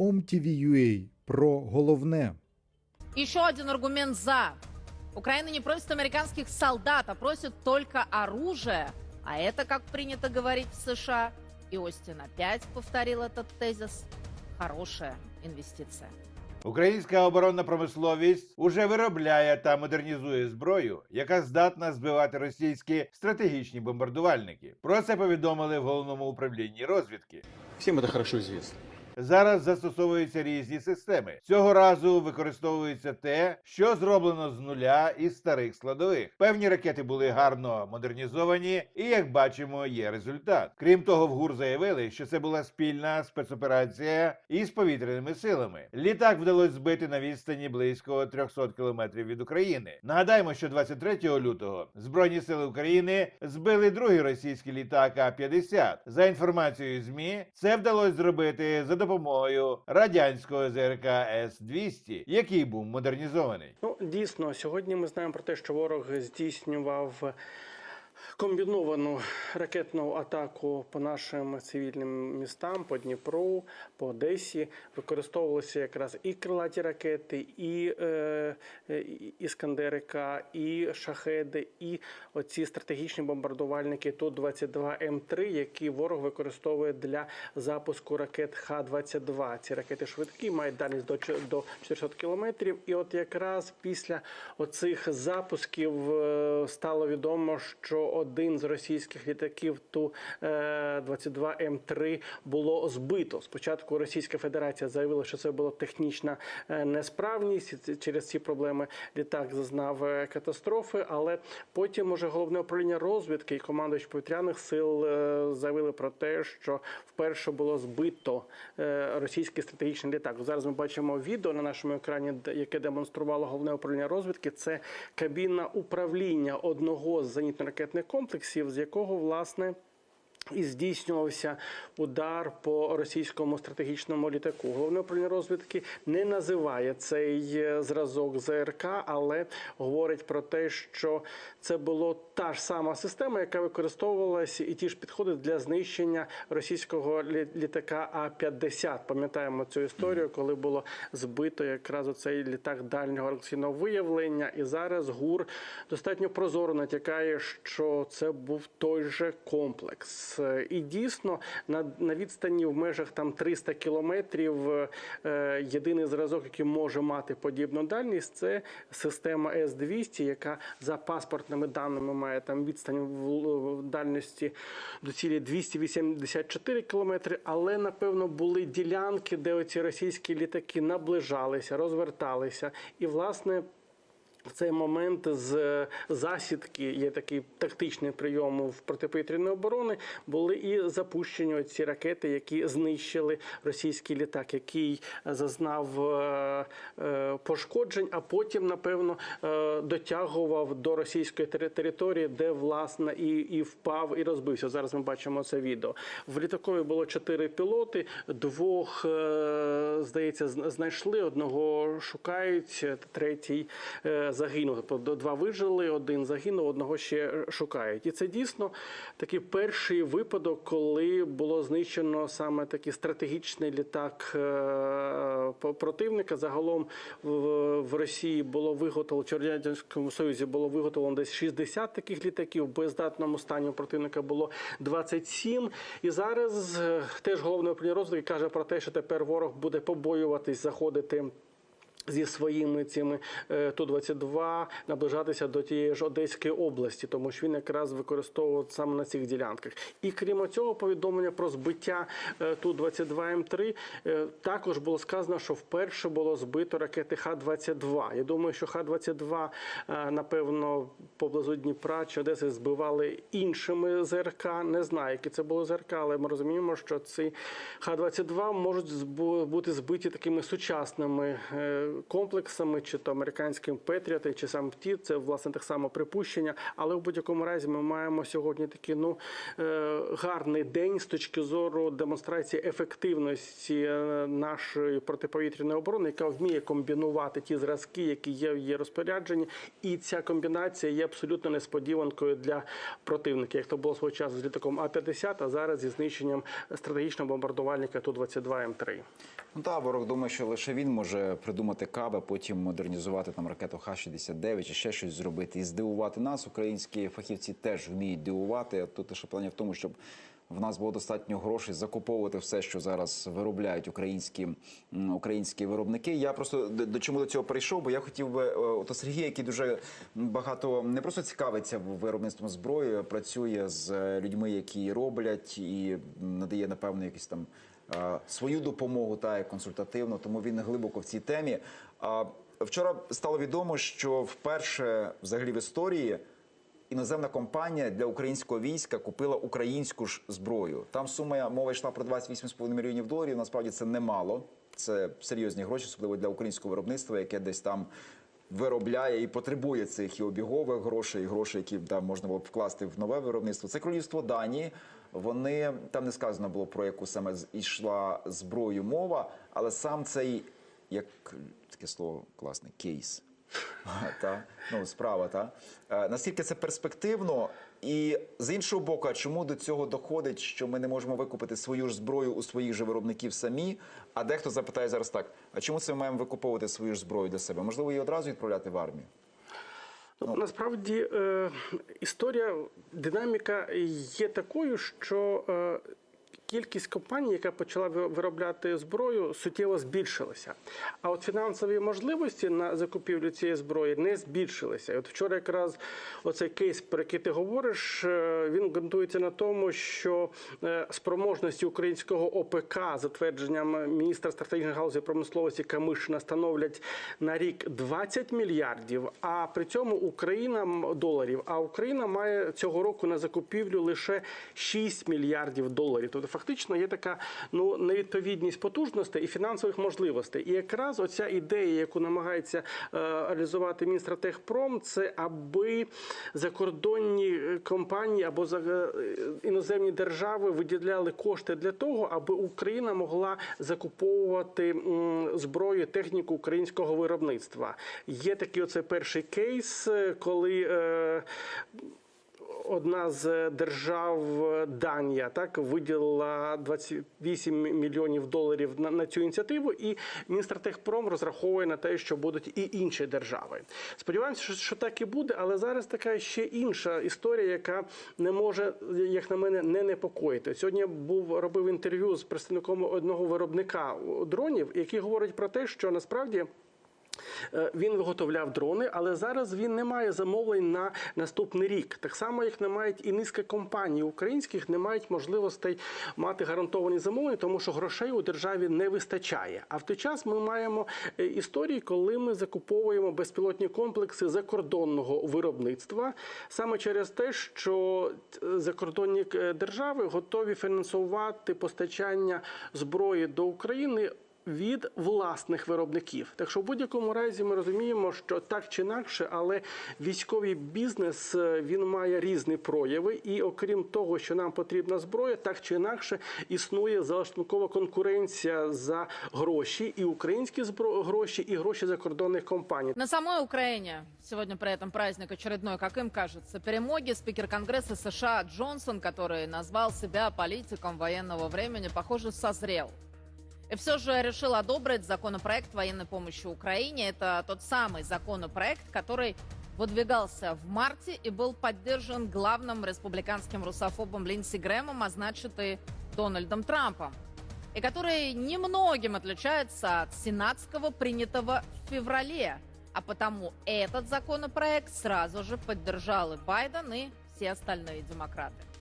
OMTV.ua про головне. Еще один аргумент «за». Украина не просит американских солдат, а просит только оружие. А это, как принято говорить в США, и Остин опять повторил этот тезис, хорошая инвестиция. Українська оборонна промисловість уже виробляє та модернізує зброю, яка здатна збивати російські стратегічні бомбардувальники. Про це повідомили в головному управлінні розвідки. Всем это хорошо известно. Зараз застосовуються різні системи. Цього разу використовується те, що зроблено з нуля із старих складових. Певні ракети були гарно модернізовані, і як бачимо, є результат. Крім того, в ГУР заявили, що це була спільна спецоперація із повітряними силами. Літак вдалося збити на відстані близько 300 кілометрів від України. Нагадаємо, що 23 лютого Збройні сили України збили другий російський літак А-50. За інформацією ЗМІ, це вдалося зробити за допомогою радянського ЗРК С-200, який був модернізований. Ну, дійсно, сьогодні ми знаємо про те, що ворог здійснював комбіновану ракетну атаку по нашим цивільним містам, по Дніпру, по Одесі. Використовувалися якраз і крилаті ракети, і е, е, Іскандерика, і шахеди, і оці стратегічні бомбардувальники Ту-22М3, які ворог використовує для запуску ракет Х-22. Ці ракети швидкі, мають дальність до до 400 кілометрів. І от якраз після оцих запусків е, стало відомо, що один з російських літаків Ту-22М3 було збито. Спочатку Російська Федерація заявила, що це була технічна е, несправність. Через ці проблеми літак зазнав е, катастрофи. Але потім уже головне управління розвідки і командувач повітряних сил е, заявили про те, що вперше було збито російський стратегічний літак. Зараз ми бачимо відео на нашому екрані, яке демонструвало головне управління розвідки. Це кабіна управління одного з зенітно-ракетних комплексів, з якого власне. І здійснювався удар по російському стратегічному літаку. Головне управління розвідки не називає цей е, зразок ЗРК, але говорить про те, що це була та ж сама система, яка використовувалася, і ті ж підходи для знищення російського лі- літака А-50. Пам'ятаємо цю історію, коли було збито якраз оцей літак дальнього радіаційного виявлення. І зараз ГУР достатньо прозоро натякає, що це був той же комплекс. Е, І дійсно на, на відстані в межах там 300 кілометрів е, єдиний зразок, який може мати подібну дальність, це система С-200, яка за паспортними даними має там відстань в, в дальності до цілі 284 кілометри. Але напевно були ділянки, де оці російські літаки наближалися, розверталися, і власне. В цей момент з е, засідки є такий тактичний прийом в протиповітряної оборони. Були і запущені ці ракети, які знищили російський літак, який зазнав е, е, пошкоджень, а потім, напевно, е, дотягував до російської тери- території, де власне і, і впав і розбився. Зараз ми бачимо це відео. В літакові було чотири пілоти, двох е, здається, знайшли, одного шукають, третій е, загинув. Тобто два вижили, один загинув, одного ще шукають. І це дійсно такий перший випадок, коли було знищено саме такий стратегічний літак е, противника. Загалом в, Росії було виготовлено, в Радянському Союзі було виготовлено десь 60 таких літаків. В боєздатному стані у противника було 27. І зараз е, теж головне управління розвідки каже про те, що тепер ворог буде побоюватись заходити. Зі своїми цими е, Ту-22 наближатися до тієї ж Одеської області, тому що він якраз використовував саме на цих ділянках. І крім цього, повідомлення про збиття е, Ту-22М3 е, також було сказано, що вперше було збито ракети Х-22. Я думаю, що Х-22, е, напевно, поблизу Дніпра чи Одеси збивали іншими ЗРК. Не знаю, які це було ЗРК, але ми розуміємо, що ці Х-22 можуть бути збиті такими сучасними комплексами, чи то американським Петріоти, чи сам ті. Це власне так само припущення. Але в будь-якому разі ми маємо сьогодні такий ну е, гарний день з точки зору демонстрації ефективності е, нашої протиповітряної оборони, яка вміє комбінувати ті зразки, які є в її розпорядженні, і ця комбінація є абсолютно несподіванкою для противника, як то було свого часу з літаком А-50, а зараз зі знищенням стратегічного бомбардувальника Ту-22М3. Ну та ворог думає, що лише він може придумати кави, потім модернізувати там ракету Х-69 чи ще щось зробити і здивувати нас. Українські фахівці теж вміють дивувати. Тут лише питання в тому, щоб в нас було достатньо грошей закуповувати все, що зараз виробляють українські, українські виробники. Я просто до, чому до цього прийшов, бо я хотів би е, от Сергія, який дуже багато не просто цікавиться виробництвом зброї, працює з людьми, які роблять і надає напевно якісь там свою допомогу та як консультативно, тому він глибоко в цій темі. Вчора стало відомо, що вперше взагалі в історії іноземна компанія для українського війська купила українську ж зброю. Там сума мова йшла про 28,5 мільйонів доларів. Насправді це немало. Це серйозні гроші, особливо для українського виробництва, яке десь там. Виробляє і потребує цих і обігових грошей, і грошей, які там можна було б вкласти в нове виробництво. Це королівство Данії. Вони там не сказано було про яку саме йшла зброю мова, але сам цей як таке слово класне кейс. Та ну справа, та е, наскільки це перспективно, і з іншого боку, чому до цього доходить, що ми не можемо викупити свою ж зброю у своїх же виробників самі? А дехто запитає зараз так: а чому це ми маємо викуповувати свою ж зброю для себе? Можливо, її одразу відправляти в армію? Ну, насправді е, історія, динаміка є такою, що е, кількість компаній, яка почала виробляти зброю, суттєво збільшилася. А от фінансові можливості на закупівлю цієї зброї не збільшилися. От вчора якраз оцей кейс, про який ти говориш, е, він ґрунтується на тому, що е, спроможності українського ОПК, за твердженням міністра стратегічної галузі промисловості Камишина, становлять на рік 20 мільярдів, а при цьому Україна доларів. А Україна має цього року на закупівлю лише 6 мільярдів доларів. Тобто, фактично є така ну невідповідність потужностей і фінансових можливостей. І якраз оця ідея, яку намагається е, реалізувати Мінстратегпром, це аби закордонні е, компанії або за е, іноземні держави виділяли кошти для того, аби Україна могла закуповувати зброю, техніку українського виробництва. Є такий оце перший кейс, коли. Е, Одна з держав е, Данія так виділила 28 мільйонів доларів на, на цю ініціативу, і Мінстратегпром розраховує на те, що будуть і інші держави. Сподіваємося, що, що так і буде, але зараз така ще інша історія, яка не може, як на мене, не непокоїти. Сьогодні був робив інтерв'ю з представником одного виробника дронів, який говорить про те, що насправді. Е, Він виготовляв дрони, але зараз він не має замовлень на наступний рік. Так само, як не мають і низка компаній українських, не мають можливостей мати гарантовані замовлення, тому що грошей у державі не вистачає. А в той час ми маємо е, історії, коли ми закуповуємо безпілотні комплекси закордонного виробництва саме через те, що е, закордонні держави готові фінансувати постачання зброї до України від власних виробників. Так що в будь-якому разі ми розуміємо, що так чи інакше, але військовий бізнес е, він має різні прояви, і окрім того, що нам потрібна зброя, так чи інакше існує залаштункова конкуренція за гроші, і українські збро... гроші, і гроші закордонних компаній. На самой Украине сегодня при этом праздник очередной, как им кажется, перемоги. Спикер Конгресса США Джонсон, который назвал себя политиком военного времени, похоже, созрел. Все же решил одобрить законопроект военной помощи Украине. Это тот самый законопроект, который выдвигался в марте и был поддержан главным республиканским русофобом Линдси Грэмом, а значит и Дональдом Трампом. И который немногим отличается от сенатского, принятого в феврале. А потому этот законопроект сразу же поддержал и Байден, и все остальные демократы.